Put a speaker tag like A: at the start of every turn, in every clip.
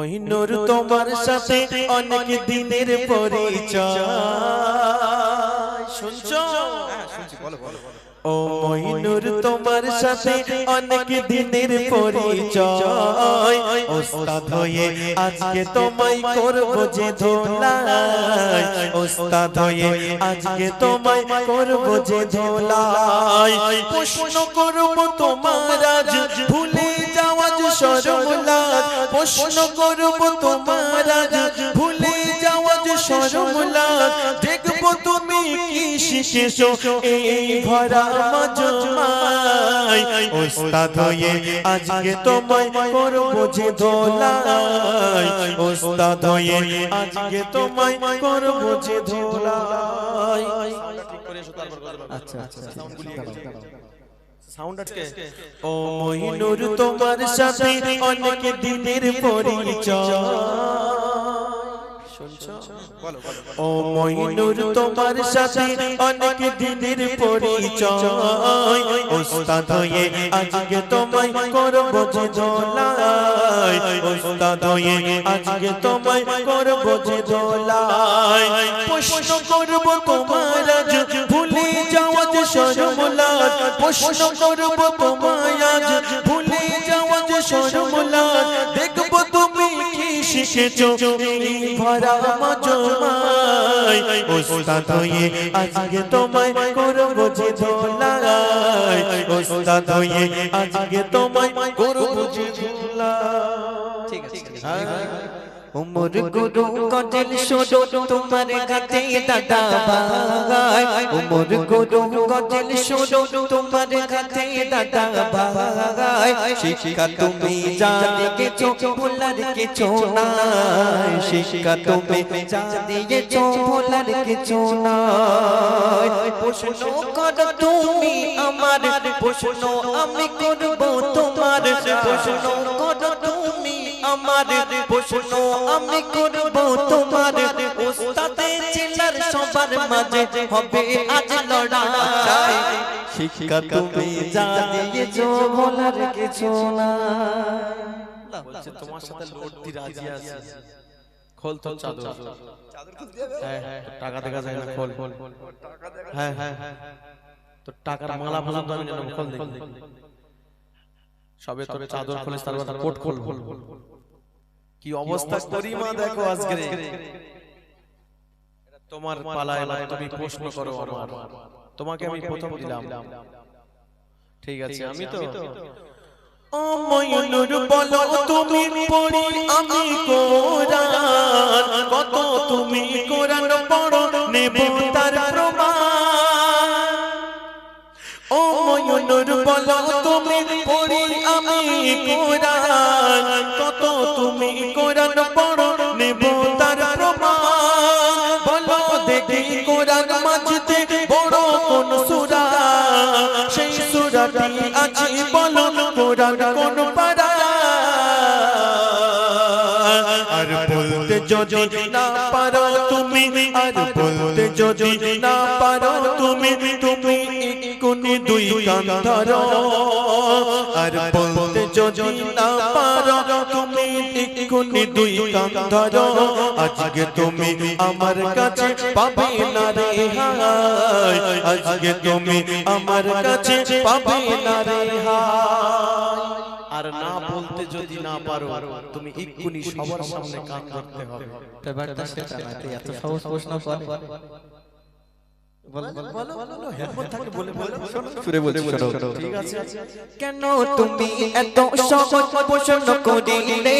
A: মহিনুর তোমার সাথে অনেক দিনের পরিচয়। শুনছো? ও মহিনুর তোমার সাথে অনেক দিনের পরিচয়। ওস্তাদ হয়ে আজকে তোমায় করব যে ধোলাই। ওস্তাদ হয়ে আজকে তোমায় করব যে ধোলাই। প্রশ্ন করব তোমার আজ ভুলে যে প্রশ্ন করব তোমার আজ ভুলে যাওয়া যে সরমলাজ দেখব তুমি কি শিখেছো এই ভরা মজমাই ওস্তাদ হয়ে আজকে তোমায় করব যে ধোলাই। ওস্তাদ হয়ে আজকে তোমায় করব যে ধোলাই।
B: আচ্ছা আচ্ছা
A: সাউন্ড আটকে? ও মহিনুর তোমার সাথে অনেক দিনের পরিচয়। শুনছো ও মহিনুর তোমার সাথে অনেক দিনের পরিচয়। ওস্তাদ হয়ে আজকে তোমায় করব যে ধোলাই ওস্তাদ হয়ে আজকে তোমায় করব যে ধোলাই প্রশ্ন করব তোমার আজ ভুলে সরমলাজ প্রশ্ন করব তোমায় আজ। ভুলে যাওয়া যে সরমলাজ দেখব তুমি কি শিখেছো। ভরা মজমাই ওস্তাদ হয়ে আজকে তোমায় করব যে ধোলাই ওস্তাদ হয়ে আজকে তোমায় করব যে ধোলাই
B: ঠিক আছে
C: উমর গুরু কজল শোনো, তোমার কাছে দাদা ভাই উমর গুরু কজল শোনো, তোমার কাছে দাদা ভাই শিক্ষা তুমি জানে গেছো বলার কিছু নাই। শিক্ষা তুমি জানে গেছো বলার কিছু নাই। প্রশ্ন করো তুমি আমার, প্রশ্ন আমি করব তোমার। প্রশ্ন করো আমার প্রশ্ন আমি করব তোমার ওস্তাদে চিনার সবার মাঝে হবে আজ লড়াই। শিক্ষা তুমি জানিয়েছো, বলার কিছু না
A: বলছে, তোমার সাথে লোড দি রাজি আছি। খোল তো চাদর। হ্যাঁ হ্যাঁ টাকা দেখা যায় না, খোল। হ্যাঁ হ্যাঁ তো টাকার মালা ফালা তো আমি খোল দেখি। সবে তো চাদর খুলিস, তারপর কোট খোল কি অবস্থা করি মা দেখো আজকে? তোমার পালা এবার তুমি প্রশ্ন করো আমার। তোমাকে আমি প্রথম দিলাম। ঠিক আছে আমি তো? ও ময়ূর বলো তুমি পড়ি আমি কোরআন। কত তুমি কোরআন পড়ো নেব তার প্রমাণ ময়ূর বলো তুমি পড়ি আমি কোরআন। কত তুমি কোরআন পড়ো, নেব তার প্রমাণ। বলো দেখি কোরআন মাঝতে বড় কোন সূরা। সেই সূরাটি আছে বলো কোরআন কোন পারা আর বলতে যদি না পারো তুমি, আর বলতে যদি না পারো তুমি তুমি কোনি দুই কান ধরো আর বলতে যদি না পারো তুমি কোনি দুই কান ধরো আজকে তুমি আমার কাছে পাবে না রে হায় আজকে তুমি আমার কাছে পাবে না রে হায় আর না বলতে যদি না পারো তুমি এক্ষুনি সবার সামনে কান ধরতে হবে।
B: ব্যাপারটা সেটা না এত সহজ প্রশ্ন কর।
C: কেন তুমি এত সহজ প্রশ্ন করিলে?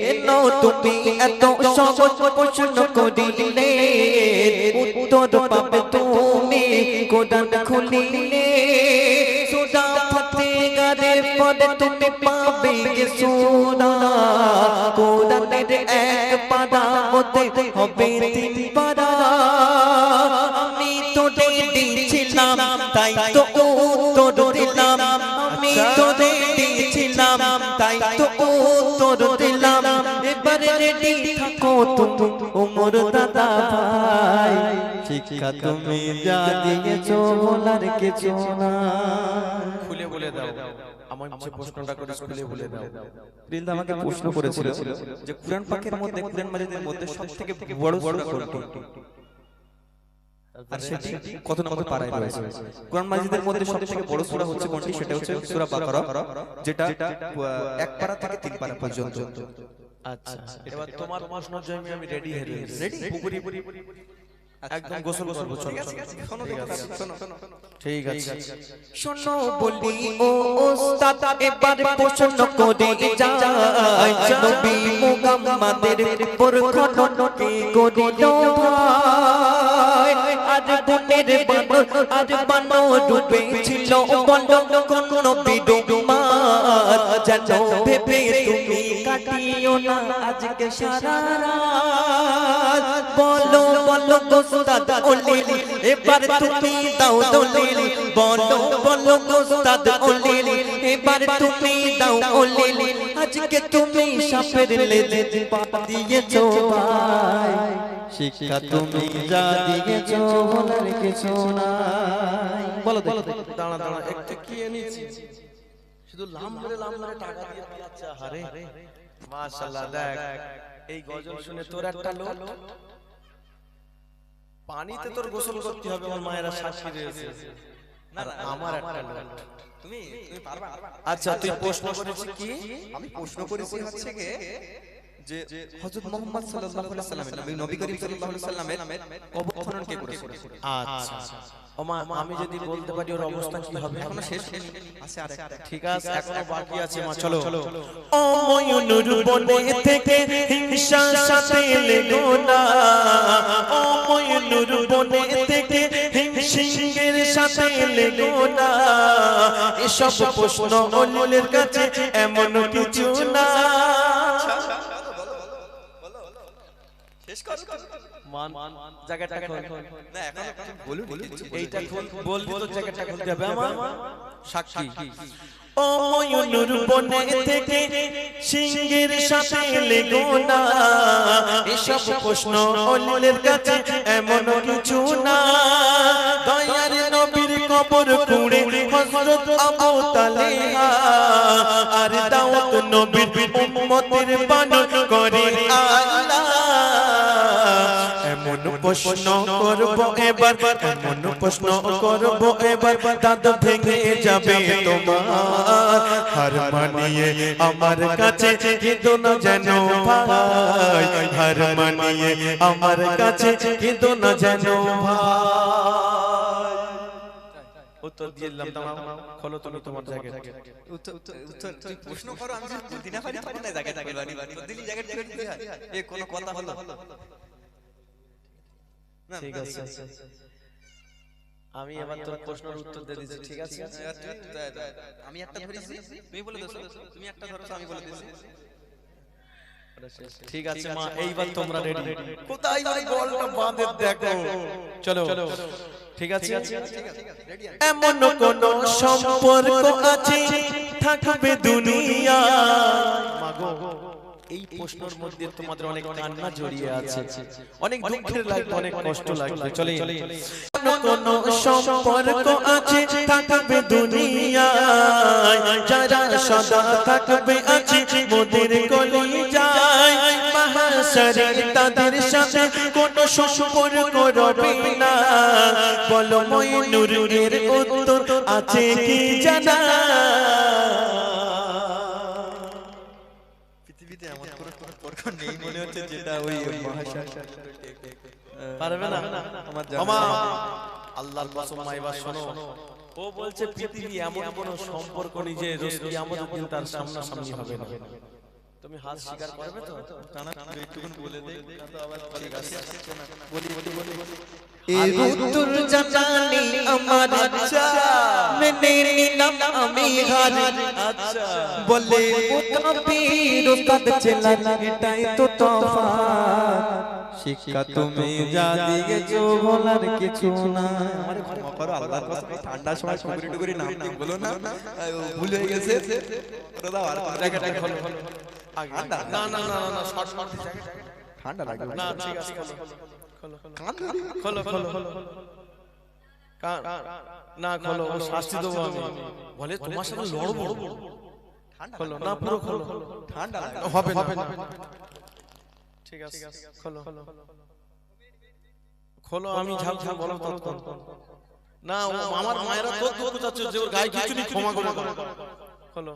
C: কেন তুমি এত সহজ প্রশ্ন করিলে? উত্তর পাবে তুমি কোরআন খুলিলে। সোজা ফাতে গারে পরে তুমি পাবে গে সোনা কোরআনের এক পারা মধ্যে হবে তিন পারা রেডি থাকো তুমি ওমর দাদা ভাই। শিক্ষা তুমি যা দিয়েছ বলার কিছু না
A: খুলে বলে দাও।
D: আমার যে প্রশ্নটা করে স্কুলে বলে দাও।
B: বৃন্দা আমাকে প্রশ্ন করেছিল যে কুরআন পাকের মধ্যে কুরআন মাজিদের মধ্যে সবথেকে বড় সূরা কোনটি? আর সেটি কত নম্বর পারায় রয়েছে? কোরআন মাজিদের মধ্যে সবথেকে বড় সূরা হচ্ছে কোনটি? সেটা হচ্ছে সূরা বাকারা যেটা এক পারা থেকে তিন পারা পর্যন্ত।
D: আচ্ছা এবার তোমার প্রশ্ন জন্য আমি রেডি হয়ে রেডি পুকুরি একদম গোসল করব চলো ঠিক আছে
A: শোনো বলি ও ওস্তাদ এবার প্রশ্ন করে যায়। নবী মুহাম্মাদের পরখন কে করিল ভাই? আজ বনের বানর আজ বানর ডুবে ছিল কোন নবী ডুমার জানো ভেবে তুমি কাটিও না আজকে সারা রাত। বলো বলো গোস্তাদ ওলিলি এবার তুমি দাও দলিলি। বলো বলো গোস্তাদ ওলিলি এবার তুমি দাও ওলিলি আজকে তুমি সাপের লেজে পা দিয়েছ ভাই। শিক্ষা তুমি যা দিয়েছ বলার কিছু নাই। বলো বলো
D: দাঁড়া দাঁড়া একটু কি এনেছি? শুধু লামরে লামরে টাকা দিয়ে পালাচ্ছে হারে। মাশাআল্লাহ দেখ। এই গজল শুনে তোর একটা লোক পানিতে তোর গোসল করতে হবে আমার মায়েরা সাক্ষী রয়েছে। আমার একটা লোক।
B: তুমি তুমি পারবা
D: আচ্ছা তুই প্রশ্ন করেছিস কি?
B: আমি প্রশ্ন করেছি হচ্ছে যে হযরত মুহাম্মদ সাল্লাল্লাহু আলাইহি সাল্লামের নবী নবী করিম সাল্লাল্লাহু আলাইহি সাল্লামের কবর খনন কে করেছিল
D: আচ্ছা। ওমা আমি যদি বলতে পারি ওর অবস্থা কি হবে?
B: এখনও শেষ আছে আরেকটা।
D: ঠিক আছে এখনও বাকি আছে মা চলো।
A: ও ময়ূর বনে থেকে হিংসা সাথে লেগো না। ও ময়ূর বনে থেকে সিংহের সাথে লেগো না। এসব প্রশ্ন অলিলের কাছে এমন কিছু না।
B: শেষ কর।
D: মান জায়গাটা খোল
B: না এখন বলুন
D: এইটা খোল বলবি তো জায়গাটা খুলতে হবে আমার। সাক্ষী।
A: ও ময়ূর বনে থেকে সিংহের সাথে লেগো না এসব প্রশ্ন অলিলের কাছে এমন কিছু না। দয়ার নবীর কবর কুড়ে হযরত আবু তালেহা। আর দাউদ নবীর উম্মতের বানর করে আল্লাহ। প্রশ্ন করব এবার এমন প্রশ্ন করব এবার দাঁত ভেঙে যাবে তোমার হার মানিয়ে আমার কাছে কিন্তু না যেন ভাই হার মানিয়ে আমার কাছে কিন্তু না যেন ভাই
D: উত্তর দিয়ে দিলাম তোমার খোলো তুমি তোমার জায়গাটা
B: উত্তর উত্তর তুই প্রশ্ন করো আমি দিনা পারি তখন না জায়গা জায়গা বানি উত্তর দিলি জায়গা এ কোনো কথা হলো
D: ঠিক আছে আমি এবার তোর প্রশ্নের উত্তর দিয়ে দিচ্ছি ঠিক আছে?
B: দা- দা- আমি একটা ধরেছি? তুমি বলে দিছো তুমি একটা ধরেছো আমি বলে দিয়েছি
D: ঠিক আছে মা এইবার তোমরা রেডি কোথায় ওই বলটা বাঁধে দেখো? চলো। ঠিক আছে?
A: এমন কোন সম্পর্ক আছে? থাকবে দুনিয়া
D: মাগো। এই প্রশ্নের মধ্যে তোমাদের অনেক কান্না জড়িয়ে আছে। অনেক দুঃখের লাগবে অনেক কষ্ট লাগবে। চলে
A: কোন সম্পর্ক আছে থাকবে দুনিয়ায়। যারা সদা থাকবে আছে মোদের গলি যায় মহাশরে তাদের সাথে কোন সম্পর্ক রবে না। বলো ময়ূরের উত্তর আছে কি জানা?
B: সম্পর্ক নেই মনে হচ্ছে যেটা ওই মহাশয়।
D: পারবে না?
B: আমার জামা
D: আল্লাহর কসম মাইবা শোনো। ও বলছে পৃথিবী এমন কোন সম্পর্ক নেই যে রসুল কিয়ামতের দিন তার সামনাসামনি হবে না। তুমি হাত স্বীকার করবে তো?
B: টানা একটুখানি বলে দেই তো আবার ঠিক আছে। বলি বলি বলি বলি।
A: এর উত্তর জানানি আমার আচ্ছা। মেনে নিলাম আমি হার।
D: আচ্ছা।
A: বলে মুতাবির উস্তাদ চেলান এটাই তো তফাৎ। শিক্ষা তুমি যা দিয়েছ বলার কিছু না
B: আমারে ক্ষমা করো আল্লাহর কসম এই ঠান্ডার সময় সুগুরি টুগুরি নাম দিয়ে বলো না। ভুল হয়ে গেছে। দাও আর কোনো
D: জায়গাটা খোলো খোলো না না না না শর্ট শর্ট
B: ঠান্ডা লাগবে।
D: না ঠিক আছে। খোলো খোলো। খোলো না শাস্তি দেবো আমি। বলে তোমার সাথে লড়বো। খোলো না পুরো খোলো
B: ঠান্ডা
D: হবে হবে না ঠিক আছে খোলো খোলো আমি ঝাল ঝাল বলো তৎক্ষণ না ও আমার মায়েরা তো দুঃখ চাচ্ছে যে ওর গায়ে কিছু নেই ক্ষমা করে। খোলো।